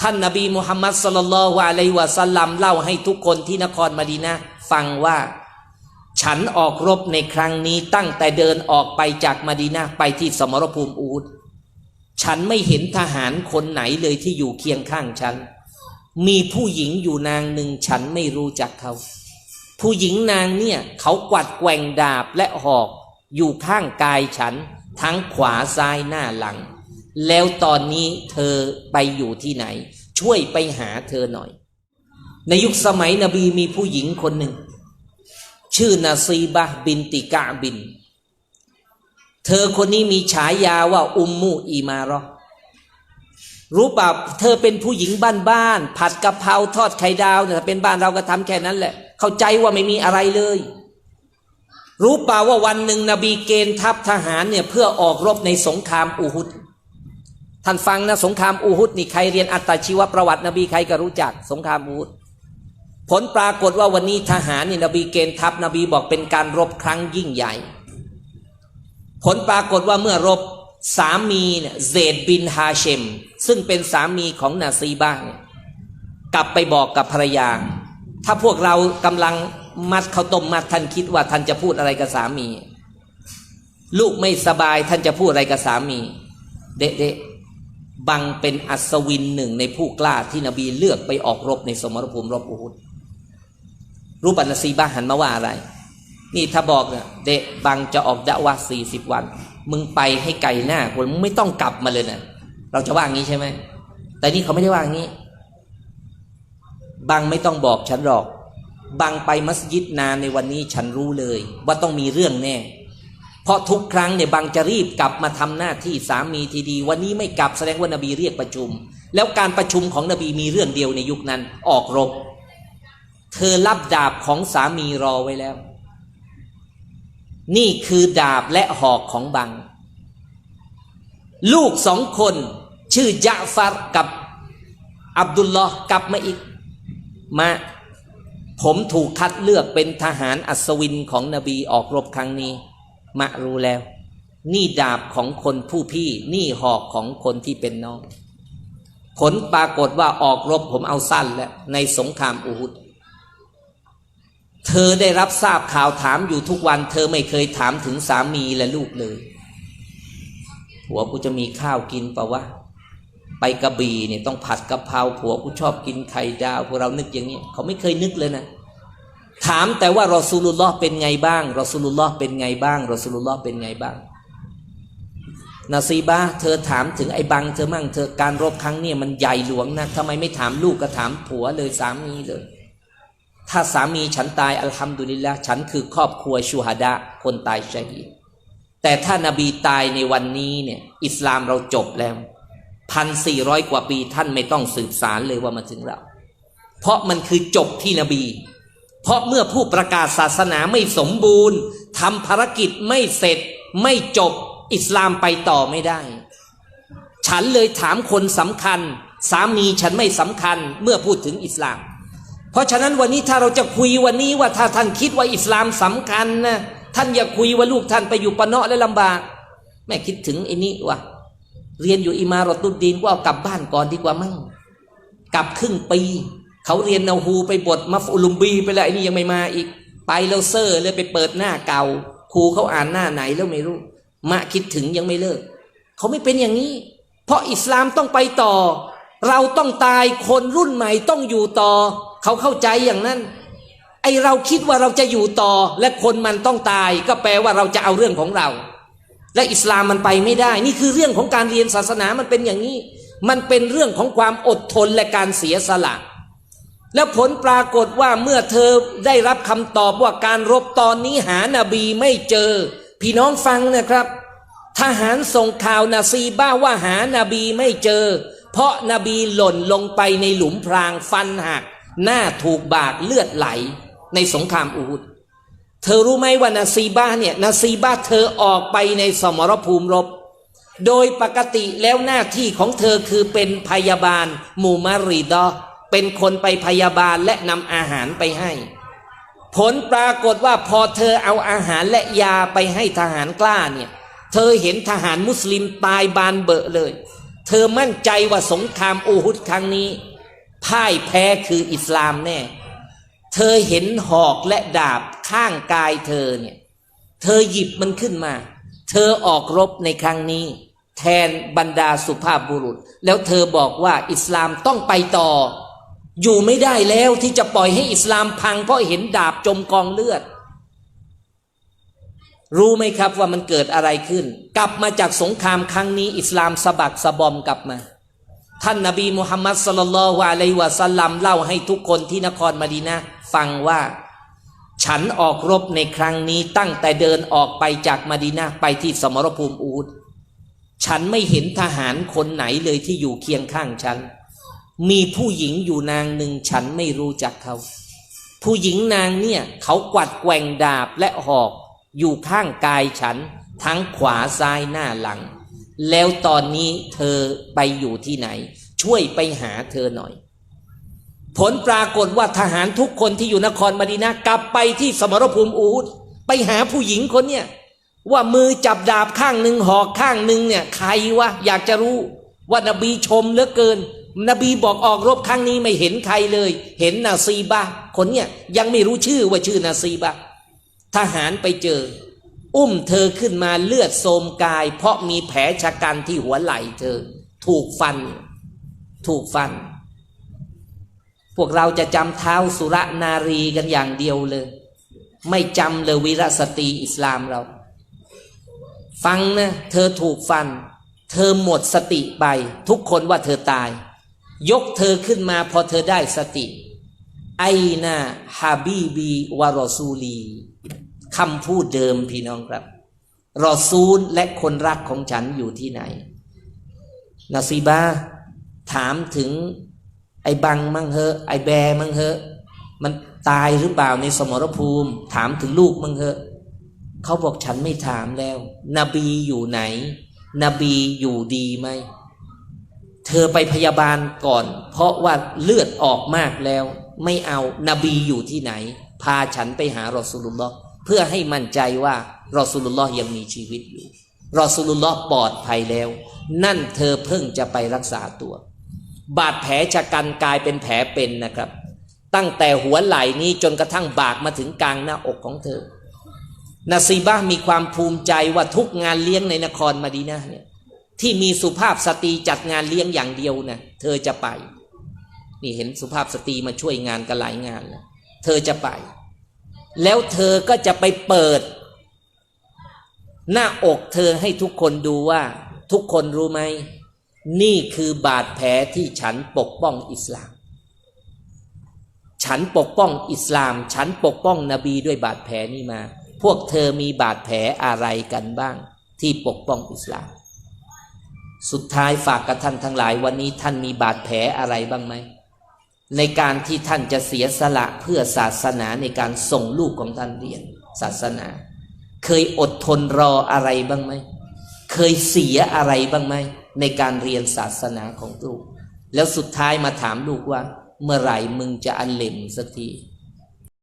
ท่านนบีมุฮัมมัดสลลัลลอฮุอะลัยวะสัลลัมเล่าให้ทุกคนที่นครมดีนะฟังว่า ฉันออกรบในครั้งนี้ตั้งแต่เดินออกไปจากมดีนะไปที่สมรภูมิอูดฉันไม่เห็นทหารคนไหนเลยที่อยู่เคียงข้างฉัน มีผู้หญิงอยู่นางหนึ่งฉันไม่รู้จักเขา ผู้หญิงนางเนี่ย เขากวัดแกว่งดาบและหอก อยู่ข้างกายฉัน ทั้งขวาซ้ายหน้าหลัง แล้วตอนนี้เธอไปอยู่ที่ไหน ช่วยไปหาเธอหน่อย ในยุคสมัยนบีมีผู้หญิงคนหนึ่ง ชื่อนาซีบะบินติกะบิน เธอคนนี้มีฉายาว่าอุมมูอีมารอรู้ป่าเธอเป็นผู้หญิงบ้านๆผัดกะเพราทอดไข่ดาวเนี่ยเป็นบ้านเราก็ทำแค่นั้นแหละ เข้าใจว่าไม่มีอะไรเลย รู้ป่าว่าวันหนึ่งนบีเกณฑ์ทัพทหารเนี่ยเพื่อออกรบในสงครามอูฮุด ท่านฟังนะสงครามอูฮุดนี่ใครเรียนอัตชีวประวัตินบีใครก็รู้จัก สงครามอูฮุดผลปรากฏว่าวันนี้ทหารนี่นบีเกณฑ์ทัพนบีบอกเป็นการรบครั้งยิ่งใหญ่ ผลปรากฏว่าเมื่อรบสามีเนี่ยเซดบินฮาเชม ซึ่งเป็นสามีของนาซีบ้าง กลับไปบอกกับภรรยา ถ้าพวกเรากำลังมัดข้าวต้มมัดท่านคิดว่าท่านจะพูดอะไรกับสามี ลูกไม่สบายท่านจะพูดอะไรกับสามี เดะ บังเป็นอัศวินหนึ่งในผู้กล้าที่นบีเลือกไปออกรบในสมรภูมิรบอูฮุดรูปันซีบ้าหันมาว่าอะไร นี่ถ้าบอกเนี่ยเดะบังจะออกดะวะสี่สิบวัน มึงไปให้ไกลหน้าคนมึงไม่ต้องกลับมาเลยนะเราจะว่างี้ใช่ไหม แต่นี่เขาไม่ได้ว่างี้ บังไม่ต้องบอกฉันหรอก บังไปมัสยิดนานในวันนี้ฉันรู้เลย ว่าต้องมีเรื่องแน่ เพราะทุกครั้งเนี่ยบังจะรีบกลับมาทำหน้าที่สามีทีดี วันนี้ไม่กลับแสดงว่านบีเรียกประชุม แล้วการประชุมของนบีมีเรื่องเดียวในยุคนั้นออกรบ เธอรับดาบของสามีรอไว้แล้ว นี่คือดาบและหอกของบัง ลูกสองคนชื่อยะฟัรกับอับดุลลอฮ์กลับมาอีกมาผมถูกคัดเลือกเป็นทหารอัศวินของนบีออกรบครั้งนี้ มารู้แล้ว นี่ดาบของคนผู้พี่ นี่หอกของคนที่เป็นน้อง ผลปรากฏว่าออกรบผมเอาสั้นแล้วในสงครามอูฮุดเธอได้รับทราบข่าวถามอยู่ทุกวัน เธอไม่เคยถามถึงสามีและลูกเลยผัวกูจะมีข้าวกินเปล่าวะไปกระบี่เนี่ยต้องผัดกะเพราผัวกูชอบกินไข่ดาวพวกเรานึกอย่างนี้เขาไม่เคยนึกเลยนะ ถามแต่ว่ารอซูลุลลอฮ์เป็นไงบ้างรอซูลุลลอฮ์เป็นไงบ้างรอซูลุลลอฮ์เป็นไงบ้างนาซีบาเธอถามถึงไอ้บังเธอมั่งเธอการรบครั้งเนี่ยมันใหญ่หลวงนะทำไมไม่ถามลูกก็ถามผัวเลยสามีเลย ถ้าสามีฉันตายอัลฮัมดุลิลละฉันคือครอบครัวชูฮดะคนตายชาฮีดแต่ถ้านาบีตายในวันนี้เนี่ยอิสลามเราจบแล้วพันสี่ร้อยกว่าปีท่านไม่ต้องสืบสารเลยว่ามาถึงเรา เพราะมันคือจบที่นบี เพราะเมื่อผู้ประกาศศาสนาไม่สมบูรณ์ทำภารกิจไม่เสร็จ ไม่จบอิสลามไปต่อไม่ได้ ฉันเลยถามคนสำคัญ สามีฉันไม่สำคัญเมื่อพูดถึงอิสลาม เพราะฉะนั้นวันนี้ถ้าเราจะคุยวันนี้ว่าถ้าท่านคิดว่าอิสลามสำคัญนะท่านอย่าคุยว่าลูกท่านไปอยู่ปะเนาะและลำบาก แม่คิดถึงไอ้นี่วะเรียนอยู่อิมารอตุดดีนก็เอากลับบ้านก่อนดีกว่ามั้งกลับครึ่งปี เขาเรียนนาฮูไปบทมาฟุลุมบีไปแล้วไอ้นี่ยังไม่มาอีก ไปแล้วเซอร์เลยไปเปิดหน้าเก่าครูเขาอ่านหน้าไหนแล้วไม่รู้มะคิดถึงยังไม่เลิก เขาไม่เป็นอย่างนี้ เพราะอิสลามต้องไปต่อ เราต้องตายคนรุ่นใหม่ต้องอยู่ต่อ เขาเข้าใจอย่างนั้น ไอเราคิดว่าเราจะอยู่ต่อ และคนมันต้องตาย ก็แปลว่าเราจะเอาเรื่องของเรา และอิสลามมันไปไม่ได้ นี่คือเรื่องของการเรียนศาสนามันเป็นอย่างนี้ มันเป็นเรื่องของความอดทนและการเสียสละ แล้วผลปรากฏว่าเมื่อเธอได้รับคำตอบว่าการรบตอนนี้หานาบีไม่เจอ พี่น้องฟังนะครับ ทหารส่งข่าวนาซีบ้าว่าหานาบีไม่เจอ เพราะนาบีหล่นลงไปในหลุมพรางฟันหัก หน้าถูกบากเลือดไหล ในสงครามอูดเธอรู้ไหมว่านาซีบ้าเนี่ยนาซีบ้าเธอออกไปในสมรภูมิรบ โดยปกติแล้วหน้าที่ของเธอคือเป็นพยาบาลหมู่มารีดอ เป็นคนไปพยาบาลและนำอาหารไปให้ ผลปรากฏว่าพอเธอเอาอาหารและยาไปให้ทหารกล้าเนี่ย เธอเห็นทหารมุสลิมตายบานเบอะเลย เธอมั่นใจว่าสงครามอูฮุดครั้งนี้ พ่ายแพ้คืออิสลามแน่ เธอเห็นหอกและดาบข้างกายเธอเนี่ย เธอหยิบมันขึ้นมา เธอออกรบในครั้งนี้ แทนบรรดาสุภาพบุรุษ แล้วเธอบอกว่าอิสลามต้องไปต่อ อยู่ไม่ได้แล้วที่จะปล่อยให้อิสลามพัง เพราะเห็นดาบจมกองเลือด รู้ไหมครับว่ามันเกิดอะไรขึ้น กลับมาจากสงครามครั้งนี้ อิสลามสะบักสะบอมกลับมา ท่านนาบีมุฮัมมัดสลลัลลอฮุอะลัยวะสัลลัมเล่าให้ทุกคนที่นครมาดีนะฟังว่า ฉันออกรบในครั้งนี้ตั้งแต่เดินออกไปจากมาดีนะไปที่สมรภูมิอูดฉันไม่เห็นทหารคนไหนเลยที่อยู่เคียงข้างฉัน มีผู้หญิงอยู่นางหนึ่งฉันไม่รู้จักเขา ผู้หญิงนางเนี่ยเขากวัดแกว่งดาบและหอก อยู่ข้างกายฉัน ทั้งขวาซ้ายหน้าหลัง แล้วตอนนี้เธอไปอยู่ที่ไหน ช่วยไปหาเธอหน่อย ผลปรากฏว่าทหารทุกคนที่อยู่นครมดีนะกลับไปที่สมรภูมิอูดไปหาผู้หญิงคนเนี่ยว่ามือจับดาบข้างหนึ่งหอกข้างหนึ่งเนี่ยใครวะอยากจะรู้ว่านบีชมเหลือเกิน นบีบอกออกรบครั้งนี้ไม่เห็นใครเลย เห็นนาซีบะคนเนี่ยยังไม่รู้ชื่อว่าชื่อนาซีบะทหารไปเจอ อุ้มเธอขึ้นมาเลือดโสมกาย เพราะมีแผลชะกันที่หัวไหล่เธอ ถูกฟัน ถูกฟัน พวกเราจะจำเท้าสุรนารีกันอย่างเดียวเลย ไม่จำเลยวีรสตรีอิสลามเรา ฟังนะ เธอถูกฟัน เธอหมดสติไป ทุกคนว่าเธอตาย ยกเธอขึ้นมาพอเธอได้สติ ไอนาฮาบีบีวารอซูลีคำพูดเดิมพี่น้องครับ รอซูลและคนรักของฉันอยู่ที่ไหน นาซีบาถามถึง ไอบังมั่งเหอะ ไอแบมั่งเหอะ มันตายหรือเปล่าในสมรภูมิ ถามถึงลูกมั่งเหอะ เขาบอกฉันไม่ถามแล้ว นบีอยู่ไหน นบีอยู่ดีไหม เธอไปพยาบาลก่อน เพราะว่าเลือดออกมากแล้ว ไม่เอานบีอยู่ที่ไหน พาฉันไปหารอสูลุลลอฮ์เพื่อให้มั่นใจว่ารอสูลุลลอฮ์ยังมีชีวิตอยู่รอสูลุลลอฮ์ปลอดภัยแล้ว นั่นเธอเพิ่งจะไปรักษาตัว บาดแผลชะกันกลายเป็นแผลเป็นนะครับ ตั้งแต่หัวไหล่นี้จนกระทั่งบากมาถึงกลางหน้าอกของเธอนาซีบะห์มีความภูมิใจว่าทุกงานเลี้ยงในนครมาดีนาเนี่ย ที่มีสุภาพสตรีจัดงานเลี้ยงอย่างเดียวนะเธอจะไป นี่เห็นสุภาพสตรีมาช่วยงานกันหลายงานแล้วเธอจะไป แล้วเธอก็จะไปเปิด หน้าอกเธอให้ทุกคนดูว่า ทุกคนรู้ไหมนี่คือบาดแผลที่ฉันปกป้องอิสลาม ฉันปกป้องอิสลาม ฉันปกป้องนบีด้วยบาดแผลนี้มา พวกเธอมีบาดแผลอะไรกันบ้าง ที่ปกป้องอิสลาม สุดท้ายฝากกับท่านทั้งหลายวันนี้ท่านมีบาดแผลอะไรบ้างไหม ในการที่ท่านจะเสียสละเพื่อศาสนาในการส่งลูกของท่านเรียน ศาสนา เคยอดทนรออะไรบ้างไหม เคยเสียอะไรบ้างไหม ในการเรียนศาสนาของลูก แล้วสุดท้ายมาถามลูกว่า เมื่อไหร่มึงจะอันเล่มสักที